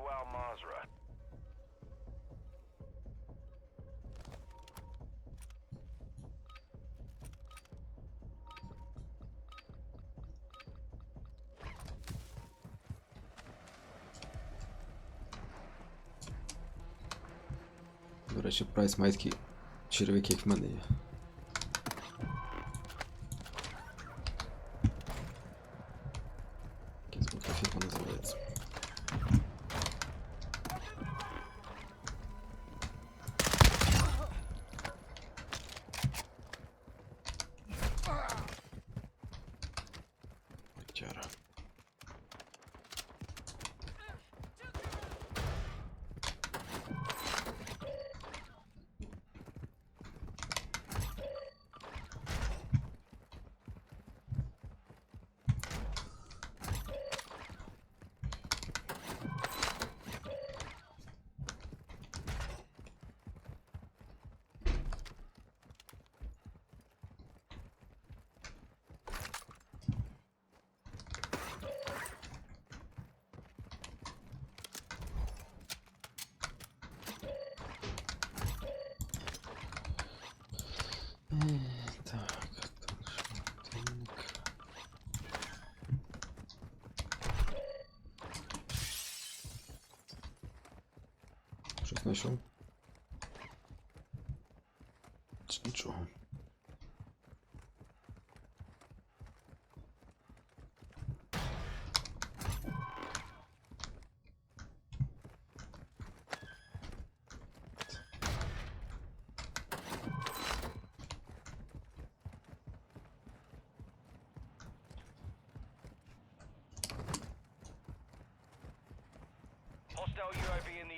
to Al Mazra. До речі, прайс такі черв'яки, в мене є. Який звук фірма називається. Печера. Так, так, шматинок. Щось знайшов? Чи нічого? Hostile UAV in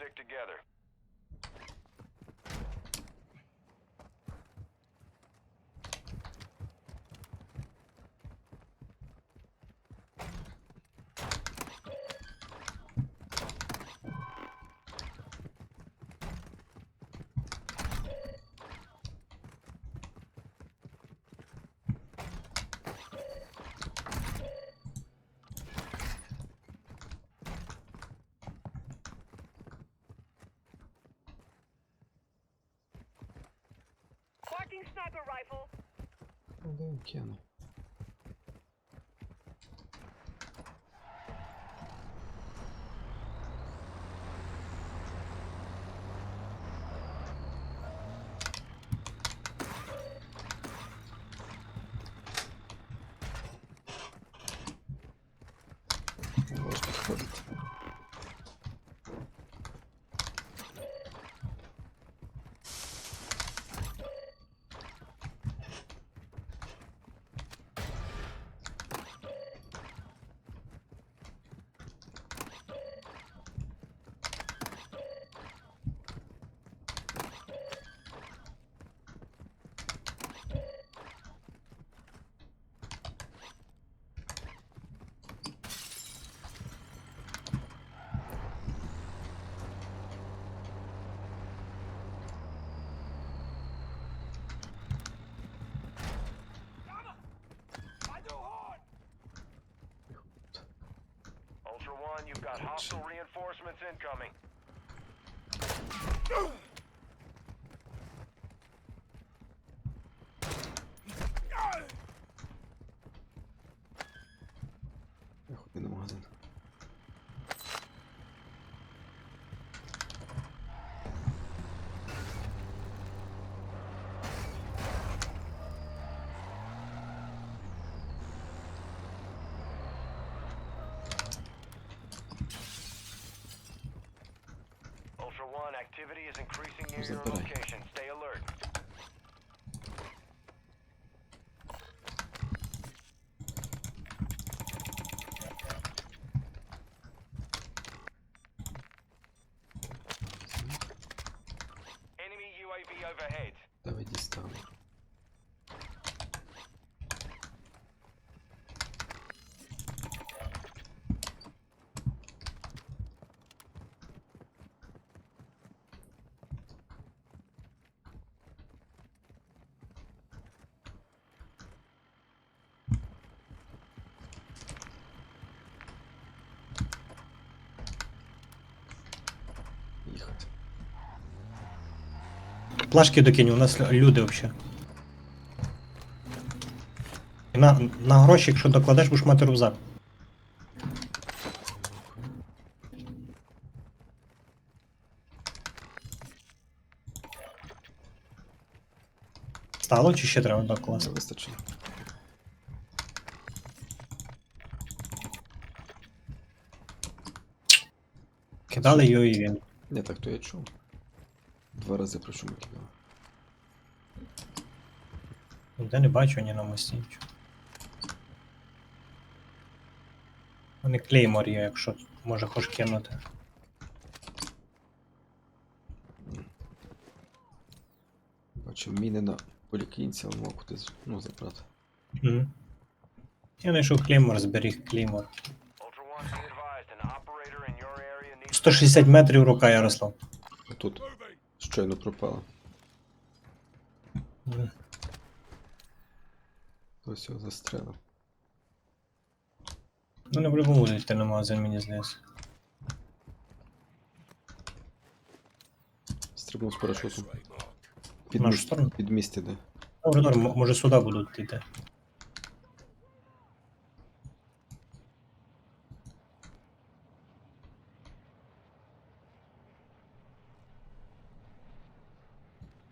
stick together. Sniper rifle. Один кину. Можеш Ultra One, you've got hostile reinforcements incoming. Ultra One, activity is increasing near your location. Stay alert. Плашки докинь, у нас люди взагалі. На, на гроші, якщо докладеш, будеш мати рюкзак. Стало чи ще треба докласти? Вистачило. Кидали його і він. Не так то я чув. Два рази кидав. Ніде не бачу ні на мості нічого. Вони клеймор є, якщо може хоч кинути. Бачу, міни на поліклінці, але мог кудись ну, забрати. Угу. Я знайшов клеймор, зберіг клеймор. Ultra One, be advised, an operator in your area needs 160 метрів рука Ярослав. Тут щойно пропало. Мгм. Хтось його застрелив. Ну не в любому будуть на магазин, мені здається. Стрибнув з парашутом. Під, В нашу міст, сторону? під міст іде. Добре, добре, м- може сюди будуть йти.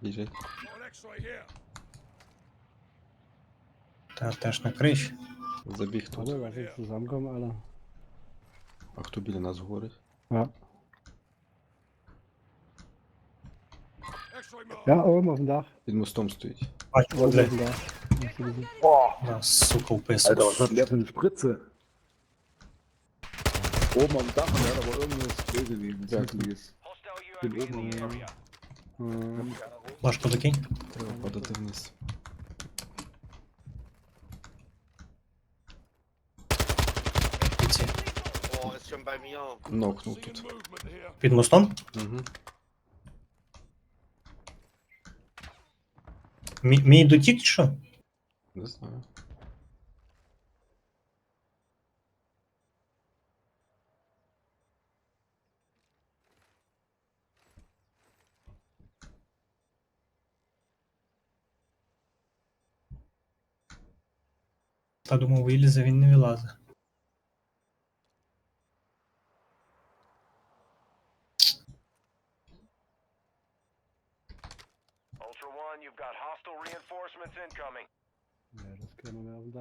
Біжить. Та теж на криші. Забіг тут. Alle, was ist zusammenkommen, Alter? А хто біля нас говорить? Ja. Ja, oben auf dem Dach. Під мостом стоїть. Бачу, Oben auf блядь. dem Dach. Hast du gesehen? Да, сука, вписав. Alter, was hat der für eine Spritze? Oben am Dach, der hat aber irgendwas Spray gewesen. Ja, Nützliches. hostile Bin UAV in oben. the area. Ähm, Флажку докинь. Треба падати вниз. Ці. Oh, ist schon bei mir. Нокнув тут. Під мостом? Угу. Мій, мій дотік чи що? Не знаю. Та думав, вилізе, він не вилазить.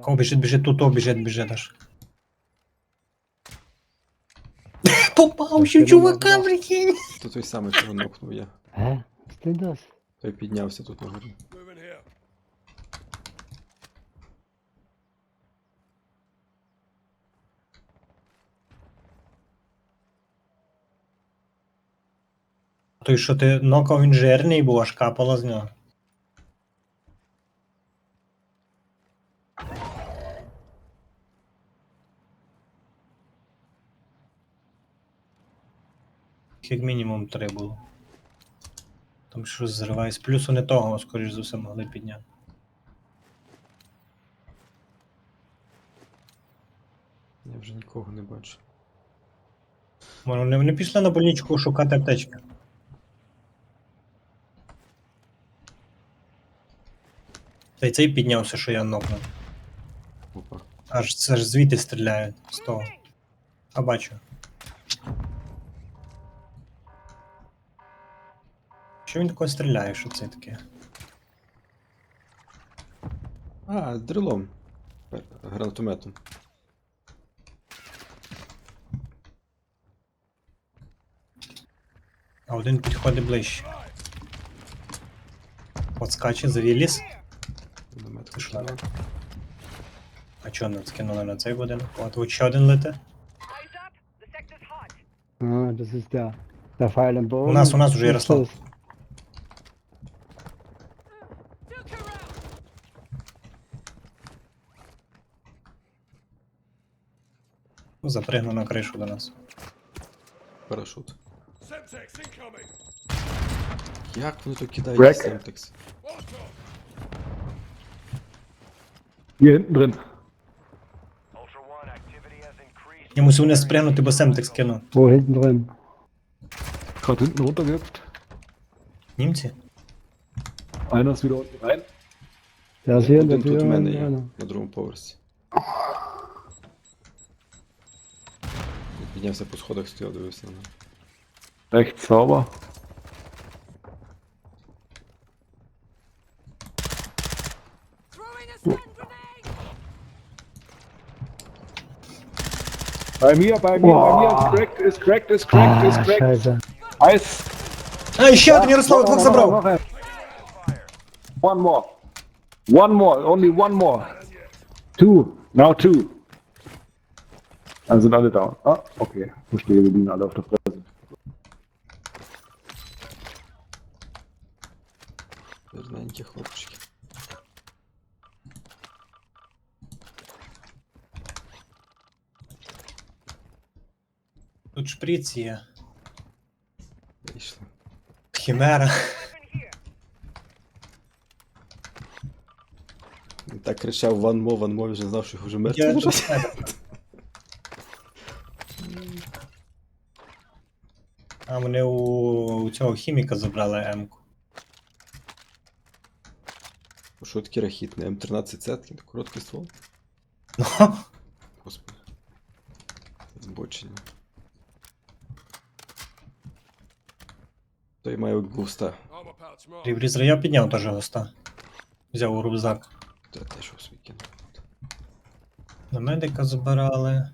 О, біжить, біжить, тут, о, біжить, біжить аж. Попав ще чувака, прикинь. То той самий, чого нокнув я. Ist denn? Той піднявся тут на горі. Той, що ти нокав, він жирний був, аж капало з нього. Як мінімум три було. Там щось зривається. Плюс вони того, скоріш за все, могли підняти. Я вже нікого не бачу. Вони, вони пішли на больничку шукати аптечки. Та й цей піднявся, що я нокнув. Опа. Аж це ж звідти стріляють з того. А бачу. Що він такое стріляє, що це таке? А, дрилом. Гранатометом. А один підходить ближче. От скаче, завіліз. Гранатомет Пішла. А чого не скинули на цей будинок? От от ще один лете. Ah, das ist der, der Pfeil im Boden. У нас, у нас уже Ярослав. das? Запригнув на кришу до нас. Парашут. Як вони то кидають Врек. Семтекс? Hier hinten drin. Я мусив не спригнути, бо Семтек скинув. Wo hinten drin? gerade hinten runtergehüpft. Німці? Einer ist wieder unten rein. Der ist hier in der Один тут Tür. в мене є, на другому поверсі. Я Піднявся по сходах, стояв, дивився на мене. Rechts sauber. Bei mir, bei mir, Boah. bei mir. Ist cracked, ist cracked, ist cracked, ah, ist cracked. Scheiße. Eis. Ej, siadł, Jarosław, dwóch zabrał. One more. One more, only one more. Two, now two. Dann sind alle down. Ah, okay. Verstehe, wir liegen alle auf der Fresse. Тут шприц Хімера. Так кричав Ван Мо, Ван Мо, вже знав, що його вже мертвий. А вони у, у цього хіміка забрали М-ку. Що таке рахітне? М13 сетки, короткий ствол. Ну, Господи. Збочення. Той має густа. Ріврізер я підняв теж госта. Взяв у рюкзак. Та те, що кинув. На медика забирали.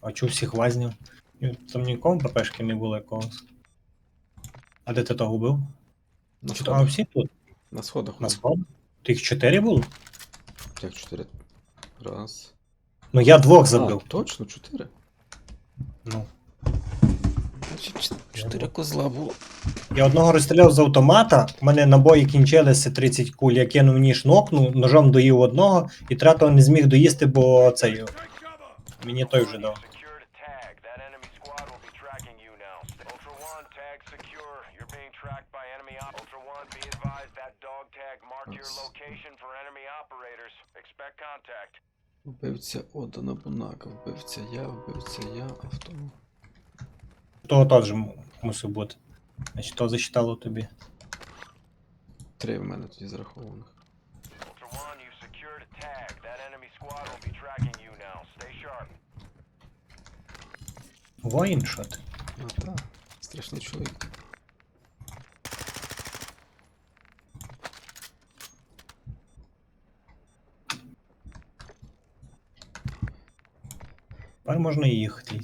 А чу всіх вазнів. І Там нікому ППшки не було якогось. А де ти того вбив? На Чи то а сходах. всі тут? На сходах. На у сход? Тих чотири було? Як чотири? Раз. Ну я двох А, точно, чотири. Ну. Чотири козла було. Я одного розстріляв з автомата, у мене набої кінчилися 30 куль, я кинув ніж нокнув, ножом доїв одного, і третього не зміг доїсти, бо цей. Мені той вже дав. Вбивця Одана Бунака, вбивця я, вбивця я, авто. Того теж м- мусив бути. Значить, то засчитало тобі. Три в мене тоді зарахованих. One, you've secured a tag. That enemy squad will be tracking you now. Stay sharp. Воїн, що ти? А, так. Страшний чоловік. Тепер можна і їхати.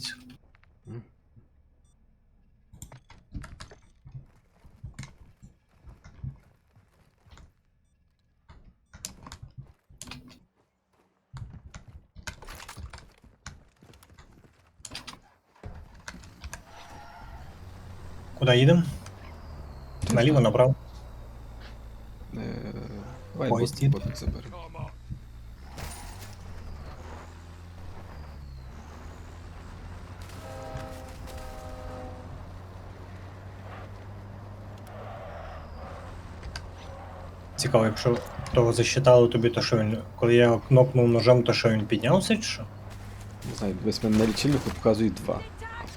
Куда їдемо? Наліво, направо. Е, Давай Ой, бот, дід. ботик заберемо. Цікаво, якщо того засчитало тобі, то що він. Коли я його кнопнув ножем, то що він піднявся чи що? Не знаю, дивись, мене на лічильнику показує 2,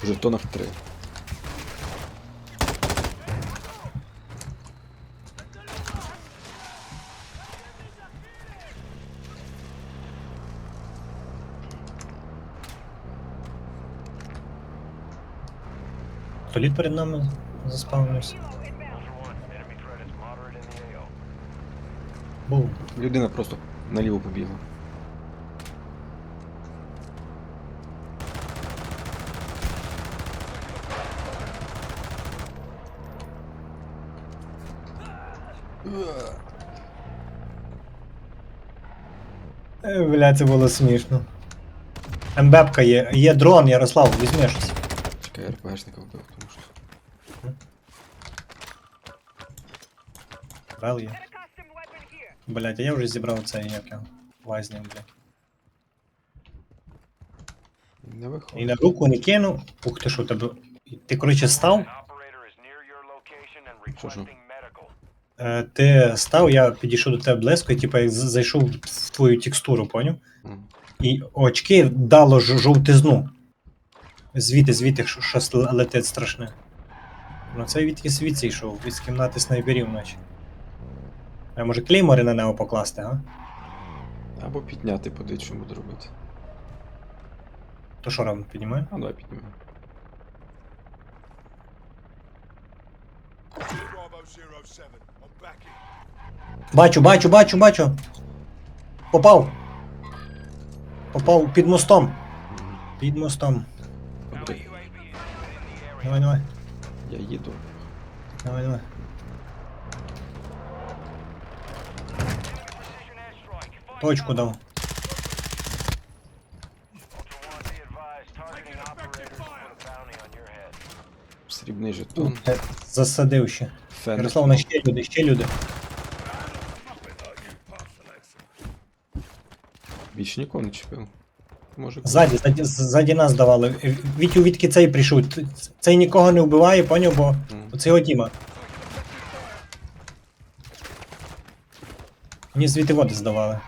в жетонах 3. Вертоліт перед нами заспавнився. Бум. Людина просто налево побила. Е, э, Бля, це було смішно. МБПка є. Є дрон, Ярослав, візьмешся. Чекай, РПГшника вбив, тому що. Вел є. Блять, а я вже зібрав це, як його. Вазня, блядь. Не І виходить. на руку не кинув. Ух ти що, тебе. Ти, коротше, став. Що, що? Е, ти став, я підійшов до тебе близько, і типу, як з- зайшов в твою текстуру, поняв? М. І очки дало ж- жовтизну. Звідти, звідти щось летить страшне. Ну це відки світ йшов, від кімнати снайперів наче. А може клеймори на нього покласти, а? Або підняти, подивись, що буду робити. То що робимо, піднімаємо? А давай піднімемо. Бачу, бачу, бачу, бачу. Попав. Попав під мостом. Під мостом. Давай, давай. я їду. Давай, давай. Точку дав. Срібний жетон. Засадив ще. Фен. Ярослав, на ще люди, ще люди. Більш нікого не чіпив. Може. Ззаді, ззаді, ззаді нас давали. Вітю відки цей прийшов. Цей нікого не вбиває, поняв, бо оце його тіма. Мені звідти води здавали.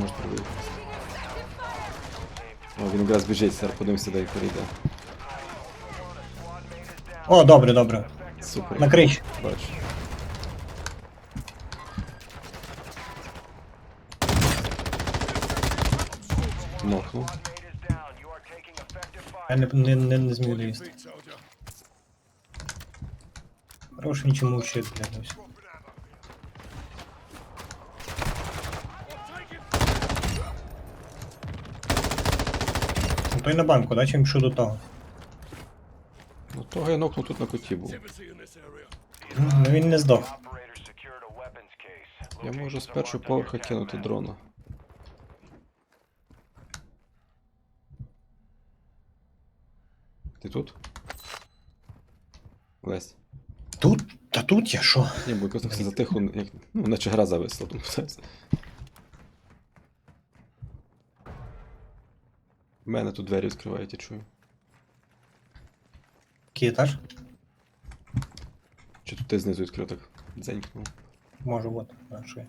Може пробити. О, він якраз біжить, зараз подивимося, де перейде. О, добре, добре. Супер. На крич. Бачу. Нокнув. Mate is down. You are taking effective fire. Я не, не, не, не зміг доїсти. Хорош нічому блядь. ось. Ну, той на банку, да, чим пішов до того. Ну того я нокнув тут на коті був. Ну, він не здох. Я можу з першого поверха кинути дрона. Ти тут? Лесь. Тут? Та тут я що? Ні, бо якось так все затихло, як, ну, наче гра зависла, тому все. В мене тут двері відкривають, я чую. Який етаж? Чи тут ти знизу відкрив так дзенькнув? Може бути. Що я?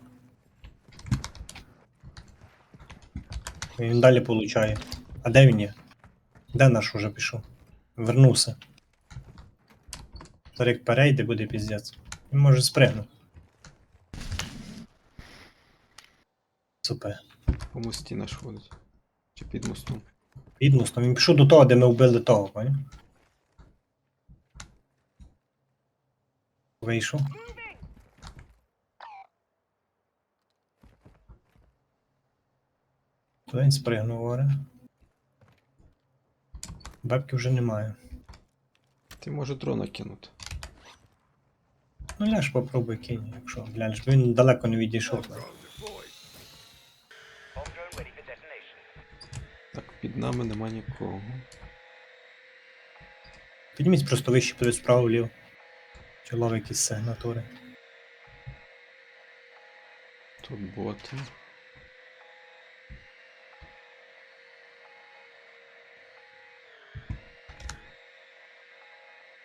Він далі получає. А де він є? Де наш уже пішов? Вернувся. Зараз як перейде, буде піздець. Він може спригнути. Супер. По мості наш ходить. Чи під мостом. Під мостом. Він пішов до того, де ми вбили того, поняв? Вийшов. То він спригнув горе. Бабки вже немає. Ти може дрона кинути. Ну ляж попробуй кинь, якщо глянеш, бо він далеко не відійшов. Так, під нами нема нікого. Підніміть просто вище, подивись справа вліво. Чи лови якісь сигнатури. Тут боти.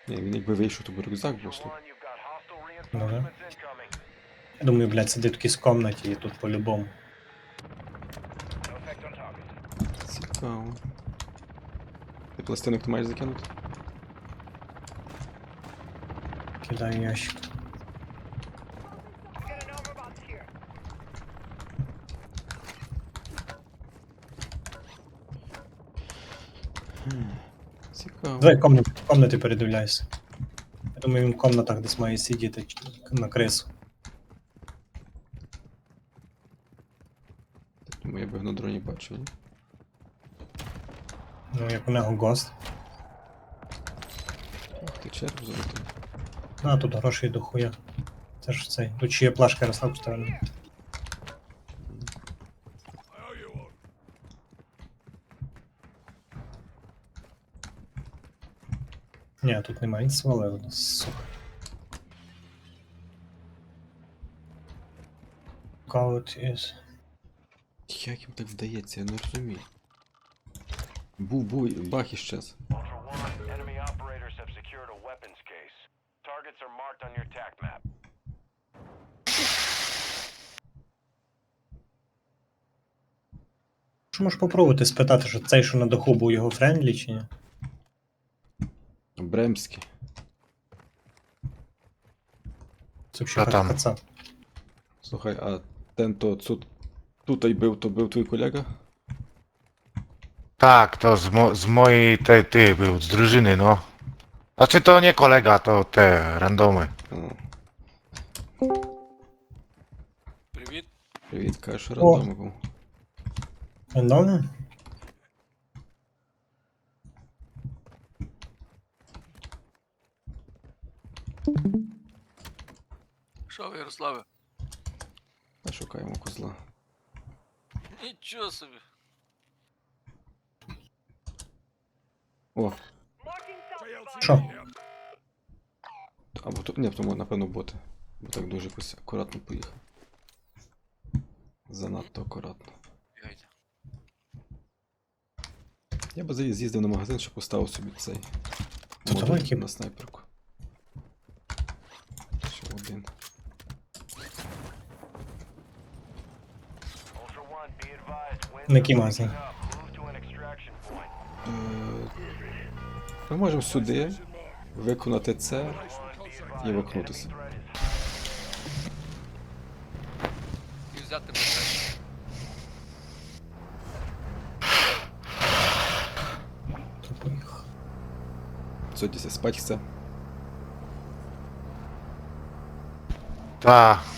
Ні, він якби вийшов, то би рюкзак був hostile Ну да. Я думаю, блядь, сидить в якійсь комнаті і тут по-любому. Цікаво. Ти пластинок ти маєш закинути? Кидаю ящик. Цікаво. Давай комнати, комнати передивляйся. Я думаю, він в комнатах десь має сидіти на крису. Тому я би на дроні бачив. ні? Ну, як у нього гост. Ох, Ти черв золотий. А, тут грошей до хуя. Це ж цей. Тут ще є плашка Ярослав сторони. Ні, тут немає, свалив, сука. Code is... Як їм так вдається, я не розумію. Був, був, бах іщез. Ultra One, enemy operators have secured a weapons case. Targets are marked on your attack map. Що можеш попробувати спитати, що цей, що на даху був його френдлі чи ні? Бремський. Це Та там. взагалі пацан. Слухай, а ten то тут, тут й бив, то бив твій колега? Tak, to z, mo z mojej tej, ty był, z drużyny, no. Znaczy to nie kolega, to te randomy. А. Привіт. Привіт, кажеш, рандом був. Рандомно? Що ви, Ярославе? Та шукаємо козла. Нічого собі. О, Що? або то. Ні, тому напевно боти. Бо так дуже якось акуратно поїхав. Занадто акуратно. Бігайте. Я би заїзд- з'їздив на магазин, щоб поставив собі цей. Це модуль давай, Кіп. на снайперку. Ще один. Ultra One, be advised. Winds На який магазин? Ми можемо сюди виконати це і поїхав. Сьогодні спать це. Ta.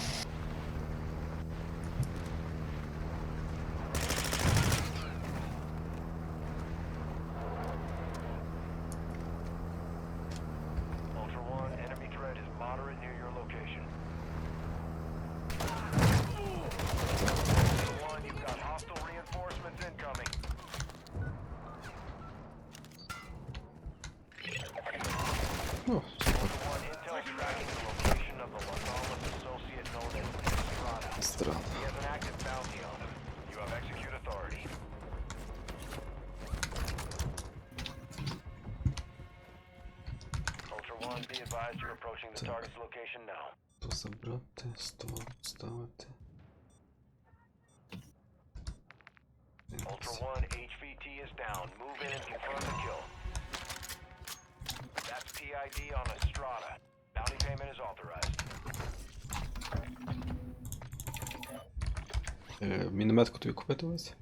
One, be advised you're approaching the Так. target's location now. То забрати, сто ставити. Ultra One, HVT is down. Move in and confirm the kill. That's PID on Estrada. Bounty payment is authorized. Е, мінометку тобі купити ось?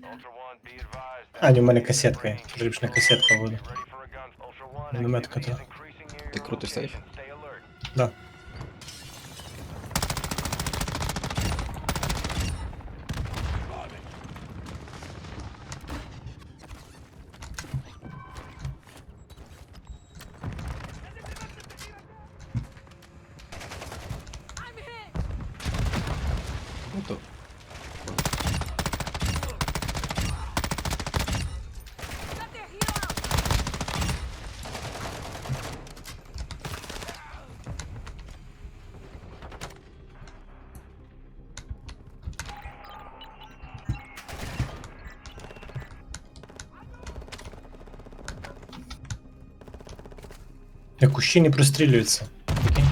Ultra One, be advised. А, ні, у мене касетка є. Рибчна касетка буде. Get ready for a gun. Ultra One, Мінометка, activity Ти your крутиш сейф? Да. Ну то. Як кущі не прострілюються. Прикинь.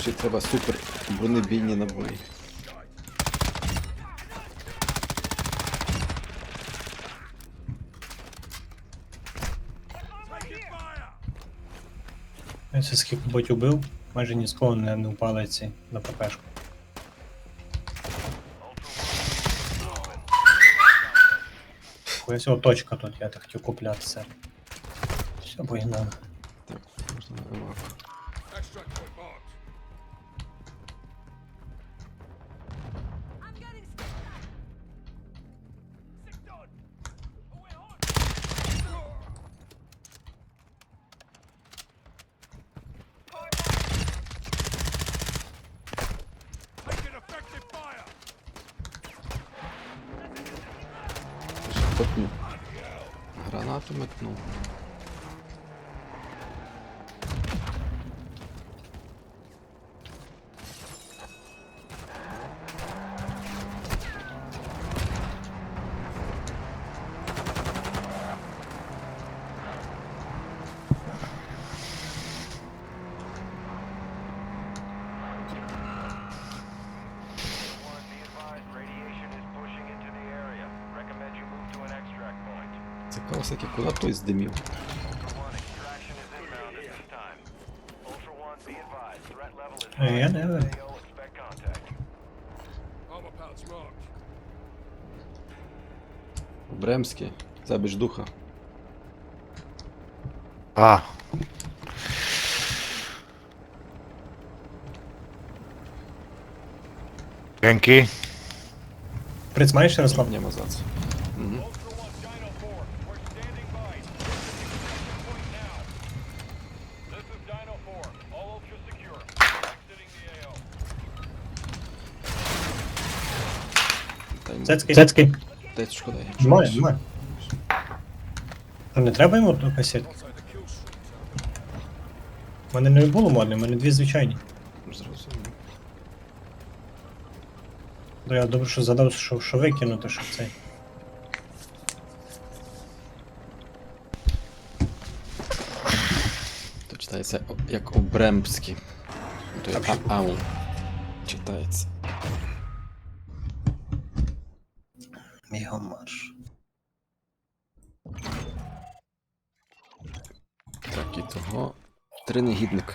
Ще треба супер бронебійні набої. Я це скільки боть убив, майже ні з кого не, не впали ці на ППшку. Ось о точка тут, я так хотів купляти все. Все, погнали. Так, можна на еваку. Threat level is Е, Я не. Бремський, забіж духа. A. Dzięki. Приц маєш, Ярослав? Nie ma za Цецький. Цецький. течку дай. Немає, немає. То не треба йому ту касетку? У мене не було модне, у мене дві звичайні. Зрозумів. То я добре, що задав, що, що викинути, що цей. То читається о- як обремський. То а- ау. Читається. Його марш. Так,